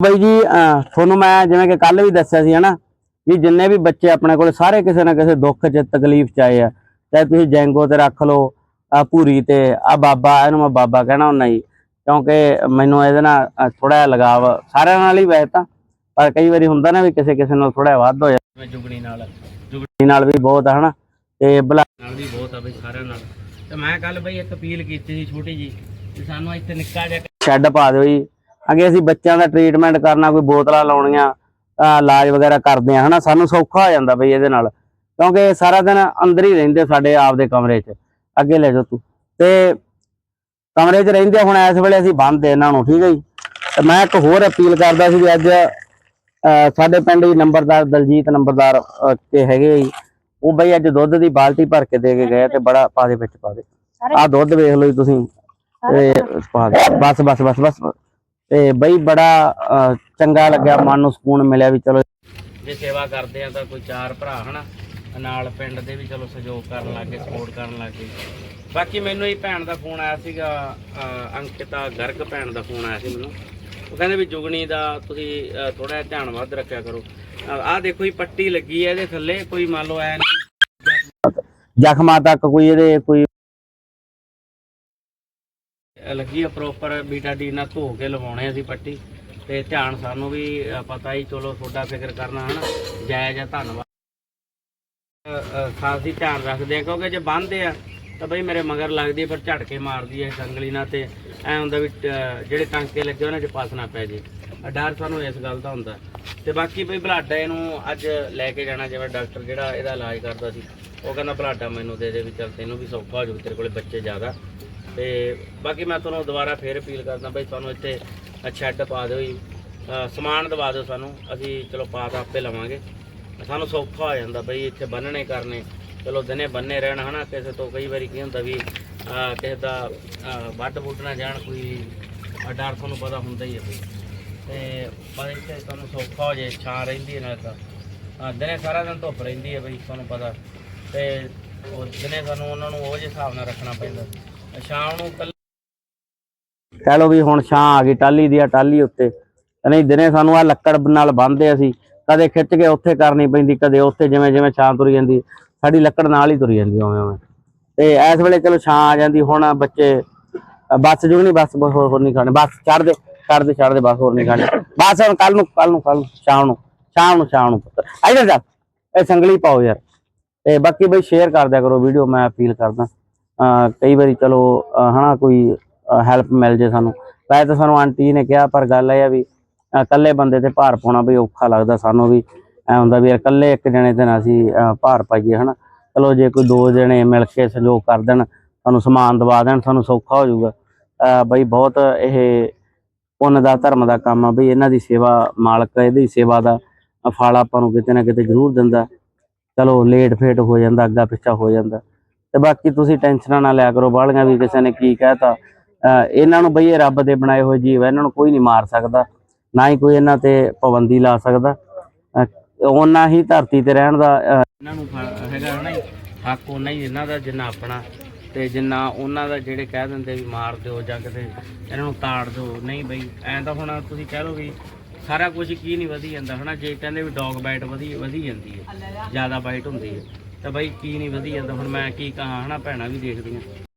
ਬਈ ਜੀ ਤੁਹਾਨੂੰ ਮੈਂ ਜਿਵੇਂ ਕਿ ਕੱਲ ਵੀ ਦੱਸਿਆ ਸੀ ਹਨਾ ਵੀ ਜਿੰਨੇ ਵੀ ਬੱਚੇ ਆਪਣੇ ਕੋਲ ਸਾਰੇ ਕਿਸੇ ਨਾ ਕਿਸੇ ਦੁੱਖ 'ਚ ਤਕਲੀਫ 'ਚ ਆਏ ਆ ਚਾਹੇ ਤੁਸੀਂ ਜੈਂਗੋ ਤੇ ਰੱਖ ਲਓ ਆ ਪੂਰੀ ਤੇ ਆ ਬਾਬਾ ਇਹਨੂੰ ਮੈਂ ਬਾਬਾ ਕਹਿਣਾ ਹੁੰਦਾ ਜੀ ਕਿਉਂਕਿ ਮੈਨੂੰ ਇਹਦੇ ਨਾਲ ਥੋੜਾ ਜਿਹਾ ਲਗਾਵ ਸਾਰਿਆਂ ਨਾਲ ਹੀ ਵੈਸੇ ਤਾਂ ਪਰ ਕਈ ਵਾਰੀ ਹੁੰਦਾ ਨਾ ਵੀ ਕਿਸੇ ਕਿਸੇ ਨਾਲ ਥੋੜਾ ਵੱਧ ਹੋ ਜਾਂਦਾ। ਜੁਗਣੀ ਨਾਲ ਜੁਗਣੀ ਨਾਲ ਵੀ ਬਹੁਤ ਆ ਹਨਾ ਤੇ ਬਲਾ ਨਾਲ ਵੀ ਬਹੁਤ ਆ ਬਈ ਸਾਰਿਆਂ ਨਾਲ। ਤੇ ਮੈਂ ਕੱਲ ਬਈ ਇੱਕ ਅਪੀਲ ਕੀਤੀ ਸੀ ਛੋਟੀ ਜੀ ਕਿ ਸਾਨੂੰ ਇੱਥੇ ਨਿੱਕਾ ਜਿਹਾ ਸ਼ੈੱਡ ਪਾ ਦਿਓ ਜੀ ਅੱਗੇ ਅਸੀਂ ਬੱਚਿਆਂ ਦਾ ਟ੍ਰੀਟਮੈਂਟ ਕਰਨਾ ਕੋਈ ਬੋਤਲਾਂ ਲਾਉਣੀਆਂ ਇਲਾਜ ਵਗੈਰਾ ਕਰਦੇ ਆ ਹਨਾ? ਸਾਨੂੰ ਸੌਖਾ ਹੋ ਜਾਂਦਾ ਬਈ ਇਹਦੇ ਨਾਲ ਕਿਉਂਕਿ ਸਾਰਾ ਦਿਨ ਅੰਦਰ ਹੀ ਰਹਿੰਦੇ ਸਾਡੇ ਆਪ ਦੇ ਕਮਰੇ 'ਚ। ਅੱਗੇ ਲੈ ਜਾਓ ਤੂੰ। ਤੇ ਕਮਰੇ 'ਚ ਰਹਿੰਦੇ ਹੁਣ ਇਸ ਵੇਲੇ ਅਸੀਂ ਬੰਦ ਦੇ ਇਹਨਾਂ ਨੂੰ ਠੀਕ ਹੈ ਜੀ? ਤੇ ਮੈਂ ਇੱਕ ਹੋਰ ਅਪੀਲ ਕਰਦਾ ਸੀ ਵੀ ਅੱਜ ਸਾਡੇ ਪਿੰਡ ਦੀ ਨੰਬਰਦਾਰ ਦਲਜੀਤ ਨੰਬਰਦਾਰ ਤੇ ਹੈਗੇ ਜੀ ਉਹ ਬਈ ਅੱਜ ਦੁੱਧ ਦੀ ਬਾਲਟੀ ਭਰ ਕੇ ਦੇ ਕੇ ਗਏ ਤੇ ਬੜਾ ਪਾ ਦੇ ਵਿੱਚ ਪਾ ਦੇ। ਆਹ ਦੁੱਧ ਵੇਖ ਲਓ ਜੀ ਤੁਸੀਂ ਤੇ ਪਾ ਦੇ। ਬਸ ਬਸ ਬਸ ਬਸ। ਤੇ ਬਈ ਬੜਾ ਅਹ, ਚੰਗਾ ਲੱਗਿਆ ਮਨ ਨੂੰ ਸਕੂਨ ਮਿਲਿਆ ਵੀ ਚਲੋ। ਜੇ ਸੇਵਾ ਕਰਦੇ ਆ ਤਾਂ ਕੋਈ ਚਾਰ ਭਰਾ ਹਨਾ? ਨਾਲ ਪਿੰਡ ਦੇ ਵੀ ਚਲੋ ਸਹਿਯੋਗ ਕਰਨ ਲੱਗੇ ਸਪੋਰਟ ਕਰਨ ਲੱਗੇ ਬਾਕੀ ਮੈਨੂੰ ਹੀ ਭੈਣ ਦਾ ਫੋਨ ਆਇਆ ਸੀਗਾ ਅਹ, ਅੰਕਿਤਾ ਗਰਗ ਭੈਣ ਦਾ ਫੋਨ ਆਇਆ ਸੀ ਮੈਨੂੰ। ਉਹ ਕਹਿੰਦੇ ਵੀ ਜੁਗਣੀ ਦਾ ਤੁਸੀਂ ਥੋੜਾ ਜਿਹਾ ਧਿਆਨ ਵੱਧ ਰੱਖਿਆ ਕਰੋ। ਆਹ ਦੇਖੋ ਜੀ ਪੱਟੀ ਲੱਗੀ ਹੈ ਇਹਦੇ ਥੱਲੇ ਕੋਈ ਮੰਨ ਲਓ ਐ ਜ਼ਖਮਾਂ ਤੱਕ ਕੋਈ ਇਹਦੇ ਕੋਈ ਲੱਗੀ ਆ ਪ੍ਰੋਪਰ ਬੀਟਾਡੀਨ ਨਾਲ ਧੋ ਕੇ ਲਵਾਉਣੇ ਅਸੀਂ ਪੱਟੀ। ਤੇ ਧਿਆਨ ਸਾਨੂੰ ਵੀ ਪਤਾ ਹੀ ਚਲੋ ਤੁਹਾਡਾ ਫਿਕਰ ਕਰਨਾ ਹਨਾ। ਜਾਇਜ਼ ਆ ਧੰਨਵਾਦ। ਖਾਸ ਅ, ਧਿਆਨ ਰੱਖਦੇ ਆ ਕਿਉਂਕਿ ਜੇ ਬੰਨਦੇ ਆ ਤਾਂ ਬਈ ਮੇਰੇ ਮਗਰ ਲੱਗਦੀ ਪਰ ਝਟਕੇ ਮਾਰਦੀ ਹੈ ਸੰਗਲੀ ਨਾਲ ਤੇ ਐ ਹੁੰਦਾ ਵੀ ਜਿਹੜੇ ਟਾਂਕੇ ਲੱਗੇ ਉਹਨਾਂ 'ਚ ਪਾਸ ਨਾ ਪੈ ਜੇ। ਡਰ ਸਾਨੂੰ ਇਸ ਗੱਲ ਦਾ ਹੁੰਦਾ। ਤੇ ਬਾਕੀ ਬਈ ਬਲਾਡਾ ਇਹਨੂੰ ਅੱਜ ਲੈ ਕੇ ਜਾਣਾ ਜਿਵੇਂ ਡਾਕਟਰ ਜਿਹੜਾ ਇਹਦਾ ਇਲਾਜ ਕਰਦਾ ਸੀ। ਉਹ ਕਹਿੰਦਾ ਬਲਾਡਾ ਮੈਨੂੰ ਦੇ ਦੇ ਵੀ ਚੱਲ ਤੈਨੂੰ ਵੀ ਸੌਖਾ ਹੋ ਜਾਊ ਤੇਰੇ ਕੋਲੇ ਬੱਚੇ ਜ਼ਿਆਦਾ। ਤੇ ਬਾਕੀ ਮੈਂ ਤੁਹਾਨੂੰ ਦੁਬਾਰਾ ਫੇਰ ਅਪੀਲ ਕਰਦਾ ਬਈ ਤੁਹਾਨੂੰ ਇੱਥੇ ਸ਼ੈੱਡ ਪਾ ਦਿਓ ਜੀ। ਸਮਾਨ ਦਵਾ ਦਿਓ ਸਾਨੂੰ। ਅਸੀਂ ਚਲੋ ਪਾ ਤਾਂ ਆਪੇ ਲਵਾਂਗੇ। ਸਾਨੂੰ ਸੌਖਾ ਹੋ ਜਾਂਦਾ ਬਈ ਇੱਥੇ ਬੰਨਣੇ ਕਰਨੇ। ਚਲੋ ਦਿਨੇ ਬੰਨੇ ਰਹਿਣ ਹਨਾ, ਕਿਸੇ ਤੋਂ ਕਈ ਵਾਰੀ ਕੀ ਹੁੰਦਾ ਵੀ ਕਿਸੇ ਦਾ ਵੱਢ ਵੁੱਢ ਨਾ ਜਾਣ, ਕੋਈ ਡਰ ਤੁਹਾਨੂੰ ਪਤਾ ਹੁੰਦਾ ਹੀ ਹੈ ਬਈ। ਤੇ ਪਰ ਇੱਥੇ ਤੁਹਾਨੂੰ ਸੌਖਾ ਹੋ ਜੇ ਛਾਂ ਰਹਿੰਦੀ ਹੈ ਨਾਲ ਤਾਂ। ਦਿਨੇ ਸਾਰਾ ਦਿਨ ਧੁੱਪ ਰਹਿੰਦੀ ਹੈ ਬਈ, ਤੁਹਾਨੂੰ ਪਤਾ। ਤੇ ਉਹ ਦਿਨੇ ਸਾਨੂੰ ਉਹਨਾਂ ਨੂੰ ਉਹ ਜਿਹੇ ਹਿਸਾਬ ਨਾਲ ਰੱਖਣਾ ਪੈਂਦਾ। ਸ਼ਾਮ ਨੂੰ ਕੱਲ ਕਹਿ ਲਓ ਵੀ ਹੁਣ ਛਾਂ ਆ ਗਈ ਟਾਲੀ ਦੀ ਆ ਟਾਲੀ ਉੱਤੇ। ਨਹੀਂ ਦਿਨੇ ਸਾਨੂੰ ਆ ਲੱਕੜ ਨਾਲ ਬੰਨਦੇ ਅਸੀਂ। ਕਦੇ ਖਿੱਚ ਕੇ ਉੱਥੇ ਕਰਨੀ ਪੈਂਦੀ, ਕਦੇ ਉੱਥੇ ਜਿਵੇਂ ਜਿਵੇਂ ਛਾਂ ਤੁਰੀ ਜਾਂਦੀ। ਸਾਡੀ ਲੱਕੜ ਨਾਲ ਹੀ ਤੁਰੀ ਜਾਂਦੀ ਉਵੇਂ ਉਵੇਂ। ਤੇ ਇਸ ਵੇਲੇ ਚਲੋ ਛਾਂ ਆ ਜਾਂਦੀ, ਹੁਣ ਬੱਚੇ, ਬੱਸ ਜੁਗ ਬੱਸ ਹੋਰ ਹੋਰ ਨਹੀਂ ਖਾਣੇ। ਬੱਸ ਛੱਡ ਦੇ ਛੱਡ ਦੇ ਛੱਡ ਦੇ, ਬੱਸ ਹੋਰ ਨਹੀਂ ਖਾਣੇ। ਬੱਸ ਹੁਣ ਕੱਲ ਨੂੰ ਕੱਲ ਨੂੰ ਕੱਲ ਨੂੰ, ਸ਼ਾਮ ਨੂੰ ਸ਼ਾਮ ਨੂੰ ਸ਼ਾਮ ਨੂੰ ਪੁੱਤਰ। ਇੱਧਰ ਜਾ, ਇਹ ਸੰਗਲੀ ਪਾਓ ਯਾਰ। ਤੇ ਬਾਕੀ ਬਈ ਸ਼ੇਅਰ ਕਰ ਦਿਆ ਕਰੋ ਵੀਡੀਓ ਮੈਂ ਅਪੀਲ ਕਰਦਾ। ਕਈ ਵਾਰੀ ਚਲੋ, ਅਹ ਹਨਾ, ਕੋਈ ਹੈਲਪ ਮਿਲ ਜੇ ਸਾਨੂੰ। ਵੈਸੇ ਤਾਂ ਸਾਨੂੰ ਆਂਟੀ ਜੀ ਨੇ ਕਿਹਾ, ਪਰ ਗੱਲ ਇਹ ਆ ਵੀ ਇਕੱਲੇ ਬੰਦੇ ਤੇ ਭਾਰ ਪਾਉਣਾ ਵੀ ਔਖਾ ਲੱਗਦਾ ਸਾਨੂੰ ਵੀ। ਐ ਹੁੰਦਾ ਵੀ ਯਾਰ ਇਕੱਲੇ ਇੱਕ ਜਣੇ ਤੇ ਨਾ ਅਸੀਂ ਭਾਰ ਪਾਈਏ, ਹਨਾ। ਚਲੋ, ਜੇ ਕੋਈ ਦੋ ਜਣੇ ਮਿਲ ਕੇ ਸਹਿਯੋਗ ਕਰ ਦੇਣ, ਸਾਨੂੰ ਸਮਾਨ ਦਵਾ ਦੇਣ, ਸਾਨੂੰ ਸੌਖਾ ਹੋ ਜਾਊਗਾ। ਬਈ ਬਹੁਤ ਇਹ ਪੁੰਨ ਦਾ, ਧਰਮ ਦਾ ਕੰਮ ਆ ਬਈ, ਇਹਨਾਂ ਦੀ ਸੇਵਾ ਮਾਲਕ ਇਹਦੀ ਸੇਵਾ ਦਾ ਫਲ ਆਪਾਂ ਨੂੰ ਕਿਤੇ ਨਾ ਕਿਤੇ ਜ਼ਰੂਰ ਦਿੰਦਾ। ਚਲੋ ਲੇਟ ਫੇਟ ਹੋ ਜਾਂਦਾ ਅੱਗਾ ਪਿੱਛਾ ਹੋ ਜਾਂਦਾ। ਤੇ ਬਾਕੀ ਤੁਸੀਂ ਟੈਨਸ਼ਨਾਂ ਨਾ ਲਿਆ ਕਰੋ ਬਾਹਲੀਆਂ ਵੀ ਕਿਸੇ ਨੇ ਕੀ ਕਹਿਤਾ ਇਹਨਾਂ ਨੂੰ ਬਈ ਇਹ ਰੱਬ ਦੇ ਬਣਾਏ ਹੋਏ ਜੀਵ ਇਹਨਾਂ ਨੂੰ ਕੋਈ ਨਹੀਂ ਮਾਰ ਸਕਦਾ ਨਾ ਹੀ ਕੋਈ ਇਹਨਾਂ ਤੇ ਪਾਬੰਦੀ ਲਾ ਸਕਦਾ। ਉਹਨਾਂ ਹੀ ਧਰਤੀ ਤੇ ਰਹਿਣ ਦਾ ਇਹਨਾਂ ਨੂੰ ਹੈਗਾ ਨਾ ਹੱਕ ਉਹਨਾਂ ਹੀ ਇਹਨਾਂ ਦਾ ਜਿੰਨਾ ਆਪਣਾ ਤੇ ਜਿੰਨਾ ਉਹਨਾਂ ਦਾ ਜਿਹੜੇ ਕਹਿ ਦਿੰਦੇ ਵੀ ਮਾਰ ਦਿਓ ਜਾਂ ਕਿਤੇ ਇਹਨਾਂ ਨੂੰ ਤਾੜ ਦਿਓ ਨਹੀਂ ਬਈ ਐਂ ਤਾਂ ਹੁਣ ਤੁਸੀਂ ਕਹਿ ਲਓ ਵੀ ਸਾਰਾ ਕੁਝ ਕੀ ਨਹੀਂ ਵਧੀ ਜਾਂਦਾ ਹਨਾ? ਜੇ ਕਹਿੰਦੇ ਵੀ ਡੌਗ ਬਾਈਟ ਵਧੀ ਵਧੀ ਜਾਂਦੀ ਹੈ ਜ਼ਿਆਦਾ ਬਾਈਟ ਹੁੰਦੀ ਹੈ। ਤਾਂ ਬਾਈ ਕੀ ਨਹੀਂ ਵਧੀਆ ਜਾਂਦਾ ਹੁਣ ਮੈਂ ਕੀ ਕਹਾਂ ਹਨਾ ਭੈਣਾਂ ਵੀ ਦੇਖਦੀਆਂ।